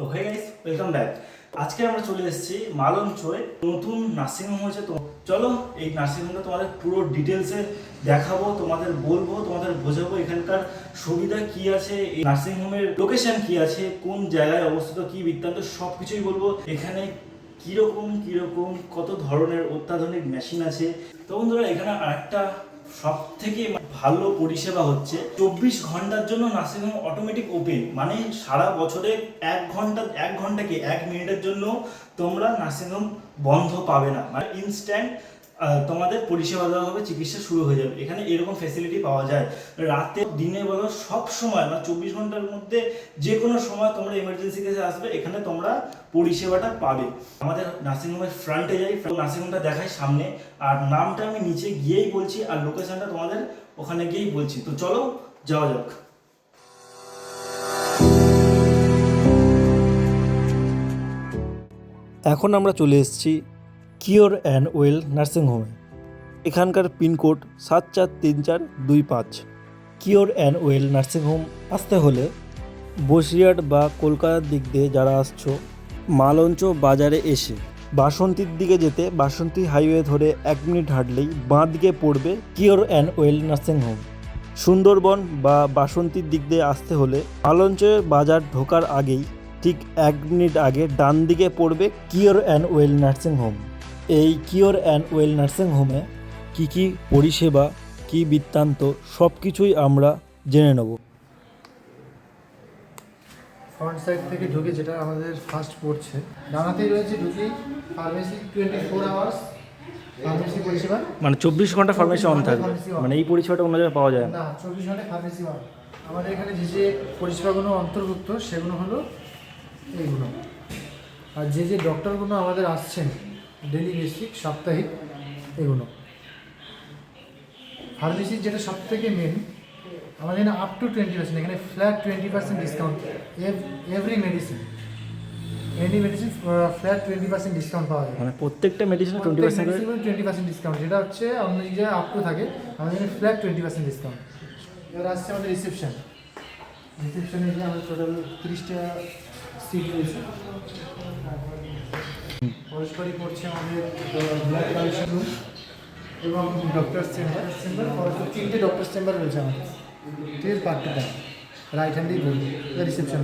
তো হয়ে guys welcome back আজকে আমরা চলে এসেছি মালঞ্চয় নতুন নার্সিংহোম হয়েছে তো, চলো এই নার্সিংহোমটা তোমাদের পুরো ডিটেলসে দেখাবো, তোমাদের বলব, তোমাদের বোঝাবো এখানকার সুবিধা কি আছে, এই নার্সিংহোমের লোকেশন কি আছে, কোন জায়গায় অবস্থিত, কি বৃত্তান্ত সব কিছুই বলব। এখানে কীরকম কীরকম, কত ধরনের অত্যাধুনিক মেশিন আছে। তো বন্ধুরা, এখানে আরেকটা সব থেকে ভালো পরিষেবা হচ্ছে চব্বিশ ঘণ্টার জন্য নার্সিং হোম অটোমেটিক ওপেন মানে সারা বছরে এক ঘণ্টা, এক ঘন্টাকে এক মিনিটের জন্য তোমরা নার্সিং হোম বন্ধ পাবে না। মানে ইনস্ট্যান্ট তোমাদের পরিষেবা দেওয়া হবে, চিকিৎসা শুরু হয়ে যাবে। এখানে এরকম ফ্যাসিলিটি পাওয়া যায়। রাতে, দিনে বলো, সব সময় বা চব্বিশ ঘণ্টার মধ্যে যে কোনো সময় তোমরা এমার্জেন্সি কেসে আসবে, এখানে তোমরা পরিষেবাটা পাবে। আমাদের নার্সিংহোমের ফ্রন্টে যাই নার্সিংহোমটা দেখাই সামনে। আর নামটা আমি নিচে গিয়েই বলছি, আর লোকেশনটা তোমাদের ওখানে গিয়েই বলছি। তো চলো, যাওয়া যাক। এখন আমরা চলে এসেছি কিওর অ্যান্ড ওয়েল নার্সিং নার্সিংহোমে এখানকার পিনকোড সাত চার তিন চার দুই পাঁচ। কিওর অ্যান্ড ওয়েল নার্সিংহোম আসতে হলে বসিরহাট বা কলকাতার দিক দিয়ে যারা আসছো, মালঞ্চ বাজারে এসে বাসন্তীর দিকে যেতে বাসন্তী হাইওয়ে ধরে এক মিনিট হাঁটলেই বাঁ দিকে পড়বে cure and well nursing home Sundarban বা বাসন্তীর দিক দিয়ে আসতে হলে মালঞ্চ বাজার ঢোকার আগেই ঠিক এক মিনিট আগে ডান দিকে পড়বে cure and well nursing home. এই কিওর অ্যান্ড ওয়েল নার্সিং হোমে কী কী পরিষেবা কী বৃত্তান্ত সব কিছুই আমরা জেনে নেব। ফ্রন্ট সাইড থেকে ঢুকে যেটা আমাদের ফার্স্ট পড়ছে ডানাতেই রয়েছে ঢুকি pharmacy twenty four hours pharmacy পরিষেবা। মানে চব্বিশ ঘণ্টা ফার্মেসি অন থাকবে। মানে এই পরিষেবাটা অন্য জায়গায় পাওয়া যায়। না চব্বিশ ঘণ্টা ফার্মেসি ওয়ান আমাদের এখানে যে যে পরিষেবাগুলো অন্তর্ভুক্ত সেগুলো হলো এইগুলো। আর যে যে ডক্টরগুলো আমাদের আসছেন ডেলি বেসিক সাপ্তাহিক এগুলো। ফার্মেসির যেটা সব থেকে মেন আমাদের এখানে আপ টু টোয়েন্টি পার্সেন্ট এখানে flat twenty percent discount every medicine any medicine flat twenty percent discount পাওয়া যায়। মানে প্রত্যেকটা medicine twenty percent twenty percent discount যেটা হচ্ছে আমাদের যে আপ টু থাকে আমাদের এখানে ফ্ল্যাট টোয়েন্টি পার্সেন্ট ডিসকাউন্ট এবার আসছে আমাদের রিসেপশন রিসেপশনে যে আমাদের টোটাল তিরিশটা সিট রয়েছে। পরস্পরই পড়ছে আমাদের ব্লাড কালেকশন রুম এবং ডক্টর চেম্বার চেম্বার তিনটে ডক্টর চেম্বার রয়েছে আমাদের। ঠিক আছে পার্টটা রাইট হ্যান্ডেই বলব রিসেপশন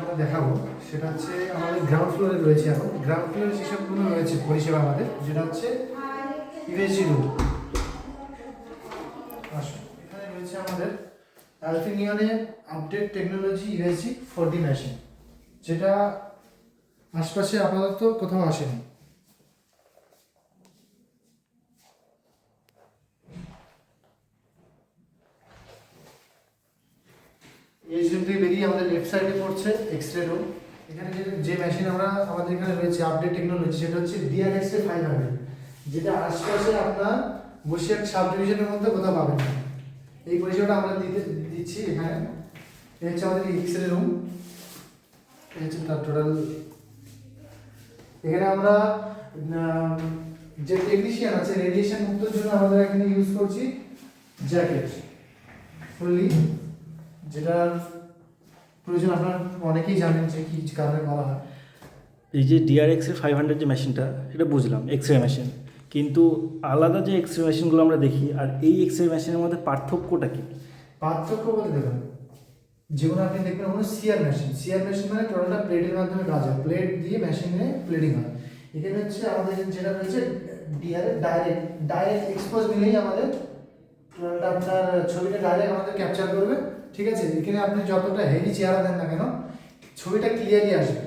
আমরা দেখাবো। সেটা হচ্ছে আমাদের গ্রাউন্ড ফ্লোরে রয়েছে এখন। গ্রাউন্ড ফ্লোরে যেসবগুলো রয়েছে পরিষেবা আমাদের যেটা হচ্ছে ইউএসজি রুম এখানে রয়েছে আমাদের অ্যালফিনিয়নের update technology USG for the machine যেটা আশপাশে আপাতত কোথাও আসেনি। এই রুম বেরিয়ে আমাদের লেফট সাইডে পড়ছে এক্স রুম এখানে যে যে মেশিন আমরা আমাদের এখানে রয়েছে আপডেট টেকনোলজি সেটা হচ্ছে ডিআরএক্স এ ফাইভ হান্ড্রেড যেটা আশপাশে আপনার বসিরহাট সাব ডিভিশনের মধ্যে কোথাও পাবেন না। এই পরিষেবাটা আমরা দিতে দিচ্ছি এখানে। হচ্ছে আমাদের এক্স রে রুম হচ্ছে তার টোটাল এখানে আমরা যে টেকনিশিয়ান আছে রেডিয়েশন মুক্তর জন্য আমরা এখানে ইউজ করছি জ্যাকেট ফুললি যেটার প্রয়োজন আপনার অনেকেই জানেন যে কি কারণে করা হয়। এই যে ডিআরএক্স এর ফাইভ হান্ড্রেড যে মেশিনটা এটা বুঝলাম এক্স রে মেশিন কিন্তু আলাদা যে এক্স রে মেশিনগুলো আমরা দেখি আর এই এক্স রে মেশিনের মধ্যে পার্থক্যটা কি? পার্থক্য বলে দেখুন যেগুলো আপনি দেখবেন ওগুলো সিআর মেশিন সিআর মেশিন মানে টোটালটা প্লেটের মাধ্যমে কাজ হয় প্লেট দিয়ে মেশিনে প্লেটিং হয়। এখানে হচ্ছে আমাদের যেটা রয়েছে ডিআর ডাইরেক্ট ডাইরেক্ট এক্সপোজ নিলেই আমাদের টোটালটা আপনার ছবিটা ডাইরেক্ট আমাদের ক্যাপচার করবে। ঠিক আছে? এখানে আপনি যতটা হেভি চেহারা দেন না কেন ছবিটা ক্লিয়ারলি আসবে।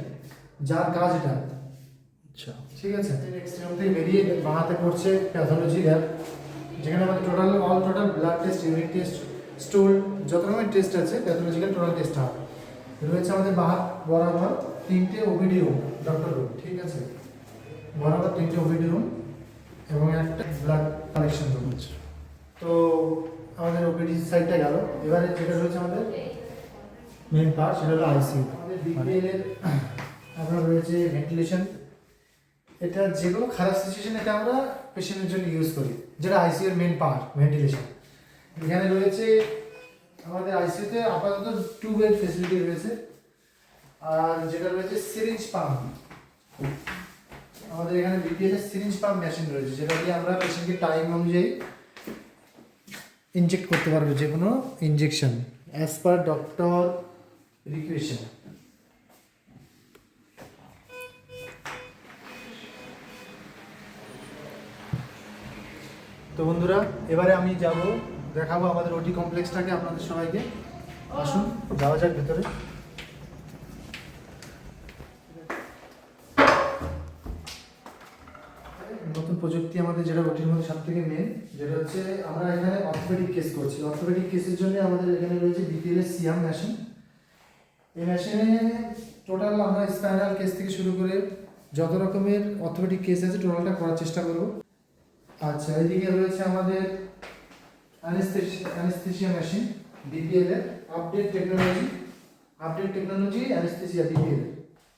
যার কাজ এটা আচ্ছা। ঠিক আছে? এক্সট্রিম থেকে বেরিয়ে বানাতে পড়ছে প্যাথোলজি ল্যাব যেখানে আমাদের total all total blood test urine test stool যত রকমের টেস্ট আছে প্যাথোলজিক্যাল টোটাল টেস্ট হয় রয়েছে আমাদের বাহার বরাবর তিনটে ওবিডি রুম ডক্টর রুম ঠিক আছে? বরাবর তিনটে ওবিডি রুম এবং একটা ব্লাড কালেকশন রুম আছে তো আমাদের ওপিডি সাইডটা গেল। এবারে যেটা রয়েছে আমাদের মেন পার্ট সেটা হলো আইসিইউ আমাদের বিপিএল এর আপনার রয়েছে ভেন্টিলেশন এটা যে কোনো খারাপ সিচুয়েশন এটা আমরা পেশেন্টের জন্য ইউজ করি যেটা আইসিইউ এর মেন পার্ট ভেন্টিলেশন এখানে রয়েছে আমাদের আইসিইউতে আপাতত টু বেড ফেসিলিটি রয়েছে। আর যেটা রয়েছে সিরিঞ্জ পাম্প আমাদের এখানে বিপিএল এর সিরিঞ্জ পাম্প মেশিন রয়েছে, যেটা দিয়ে আমরা পেশেন্টকে টাইম অনুযায়ী ইনজেক্ট করতে পারব যে কোনো injection as per doctor requisition তো বন্ধুরা, এবারে আমি যাব দেখাবো আমাদের ওটি কমপ্লেক্সটাকে আপনাদের সবাইকে। আসুন, যাওয়া যাক ভেতরে। নতুন প্রযুক্তি আমাদের যেটা ওটির মধ্যে সব থেকে মেন যেটা হচ্ছে আমরা এখানে অর্থোপেডিক কেস করছি। অর্থোপেডিক কেসের জন্য আমাদের এখানে রয়েছে বিপিএল এর সিয়াম মেশিন এই মেশিনে টোটাল আমরা স্পাইনাল কেস থেকে শুরু করে যত রকমের অর্থোপেডিক কেস আছে টোটালটা করার চেষ্টা করব। আচ্ছা এদিকে রয়েছে আমাদের অ্যানেস্থেসিয়া মেশিন বিপিএল এর update technology update technology anaesthesia BPL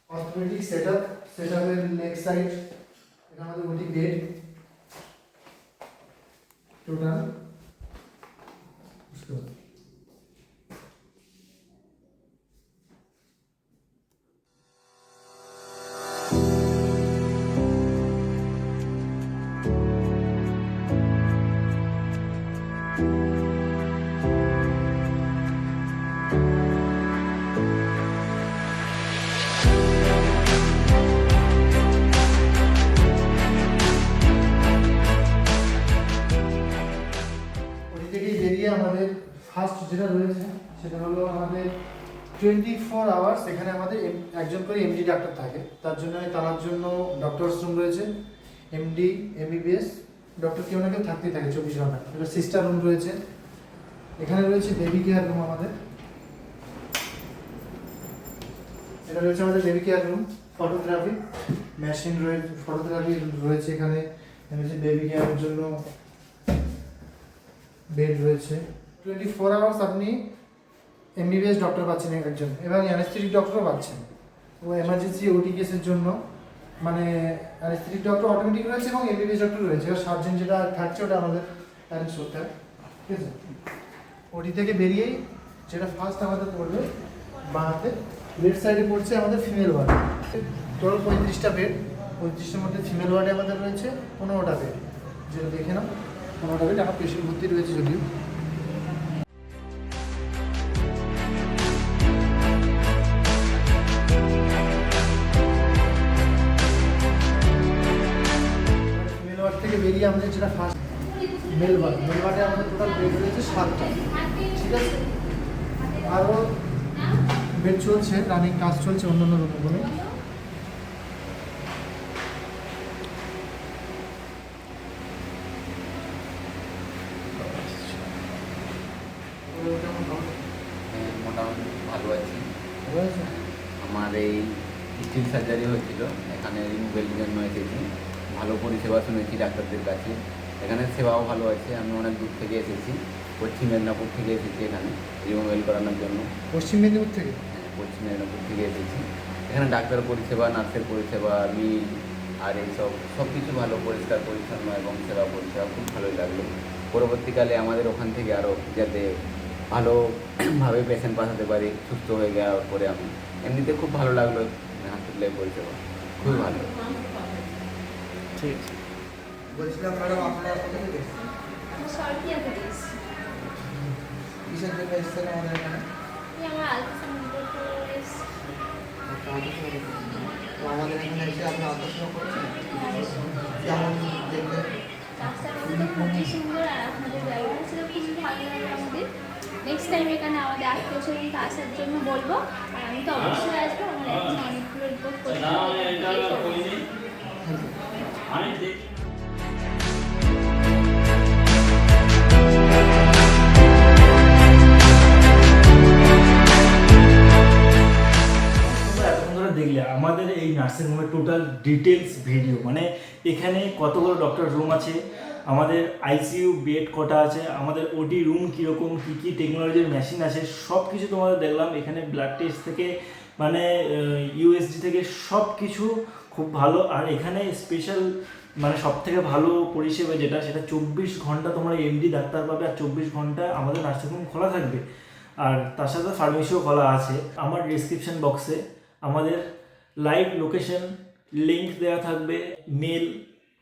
orthopaedic set আপের লেগ সাইড এটা আমাদের বেড টোটাল সেটা হলো আমাদের টোয়েন্টি ফোর আওয়ার্স এখানে আমাদের একজন করে এমডি ডাক্তার থাকে। তার জন্য তার জন্য ডক্টরস রুম রয়েছে। এমডি এমবিবিএস ডক্টর কেউ না কেউ থাকতেই থাকে চব্বিশ ঘণ্টা। একটা সিস্টার রুম রয়েছে। এখানে রয়েছে বেবি কেয়ার রুম আমাদের। এটা রয়েছে আমাদের baby care room phototherapy machine রয়েছে ফটোথেরাপি রয়েছে এখানে। রয়েছে বেবি কেয়ারের জন্য বেড রয়েছে। টোয়েন্টি ফোর আওয়ার্স আপনি এমবিবিএস ডক্টর পাচ্ছেন একজন, এবং অ্যানেস্থেটিক ডক্টরও পাচ্ছেন। ও এমার্জেন্সি ওটি কেসের জন্য মানে অ্যানেস্থেটিক ডক্টর অটোমেটিক রয়েছে এবং এমবিবিএস ডক্টর রয়েছে। এবার সার্জন যেটা থাকছে ওটা আমাদের অ্যারেঞ্জ করতে হয় ঠিক আছে? ওটি থেকে বেরিয়েই যেটা ফার্স্ট আমাদের পড়বে বাঁ হাতে লেফট সাইডে পড়ছে আমাদের ফিমেল ওয়ার্ড টোটাল পঁয়ত্রিশটা বেড পঁয়ত্রিশটার মধ্যে ফিমেল ওয়ার্ডে আমাদের রয়েছে, পনেরোটা বেড যেটা দেখে নাও, পনেরোটা বেড আমার পেশেন্ট ভর্তি রয়েছে যদিও। যেটা ফার্স্ট মেল ওয়ার্ড মেল ওয়ার্ডে আমাদের টোটাল বেড রয়েছে সাতটা। ঠিক আছে? আরও বেড চলছে রানিং কাজ চলছে অন্যান্য রুমগুলো মোটামুটি ভালো আছি। আমার এই স্টিল সার্জারি হয়েছিল। এখানে রিমুভের জন্য এসেছি। ভালো পরিষেবা শুনেছি ডাক্তারদের কাছে। এখানে সেবাও ভালো আছে আমি অনেক দূর থেকে এসেছি। পশ্চিম মেদিনীপুর থেকে এসেছি এখানে রিমুভেল করানোর জন্য। পশ্চিম মেদিনীপুর থেকে? হ্যাঁ, পশ্চিম মেদিনীপুর থেকে এসেছি। এখানে ডাক্তার পরিষেবা নার্সের পরিষেবা মিল আর এইসব সব কিছু ভালো পরিষ্কার পরিচ্ছন্ন এবং সেবা পরিষেবা খুব ভালোই লাগল। পরবর্তীকালে আমাদের ওখান থেকে আরও যাতে ভালোভাবে পেশেন্ট পাঠাতে পারি সুস্থ হয়ে যাওয়ার পরে আমি। এমনিতে খুব ভালো লাগল হসপিটালের পরিষেবা খুবই ভালো। ঠিক। আছে বলছিলাম ম্যাডাম আপনারা কোথা থেকে এসেছেন? সরকিয়া থেকে এসেছি। কিসের জন্য এসেছেন আমাদের এখানে? আমার আলট্রাসাউন্ড আচ্ছা, আমাদের এখানে এসে আপনি করেছেন? খুবই সুন্দর আর আপনাদের ব্যবহার ছিল খুবই ভালো লাগে আমাদের। নেক্সট টাইম এখানে আমাদের আত্মীয় স্বজনকে আসার জন্য বলব। আর আমি তো অবশ্যই আসব আমার এখন অনেকগুলো রিপোর্ট করতে তোমরা এতক্ষণ ধরে দেখলে আমাদের এই নার্সিং হোমের টোটাল ডিটেলস ভিডিও মানে এখানে কতগুলো ডক্টর রুম আছে, আমাদের আইসিইউ বেড কটা আছে, আমাদের ওটি রুম কীরকম, কী কী টেকনোলজির মেশিন আছে সব কিছু তোমাদের দেখলাম, এখানে ব্লাড টেস্ট থেকে মানে ইউএসজি থেকে সব কিছু খুব ভালো। আর এখানে স্পেশাল মানে সব থেকে ভালো পরিষেবা যেটা, সেটা চব্বিশ ঘণ্টা তোমরা এমডি ডাক্তার পাবে আর চব্বিশ ঘণ্টা আমাদের নার্সিং হোম খোলা থাকবে। আর তার সাথে ফার্মেসিও খোলা আছে। আমার ডিসক্রিপশন বক্সে আমাদের লাইভ লোকেশন লিঙ্ক দেওয়া থাকবে। মেল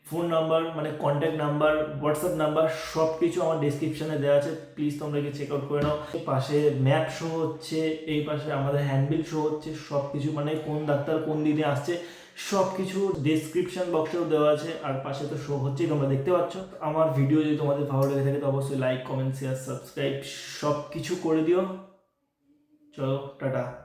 ফোন নাম্বার মানে কন্ট্যাক্ট নাম্বার হোয়াটসঅ্যাপ নাম্বার সব কিছু আমার ডিসক্রিপশানে দেওয়া আছে। প্লিজ তোমরা গিয়ে চেক আউট করে নাও। পাশে ম্যাপ শো হচ্ছে, এই পাশে আমাদের হ্যান্ডবিল শো হচ্ছে। সব কিছু মানে কোন ডাক্তার কোন দিনে আসছে। সব কিছু ডিসক্রিপশন বক্সেও দেওয়া আছে, আর পাশে তো শো হচ্ছেই, তোমরা দেখতে পাচ্ছ। আমার ভিডিও যদি তোমাদের ভালো লেগে থাকে, তো অবশ্যই লাইক কমেন্ট শেয়ার সাবস্ক্রাইব সব কিছু করে দিও। চলো, টাটা।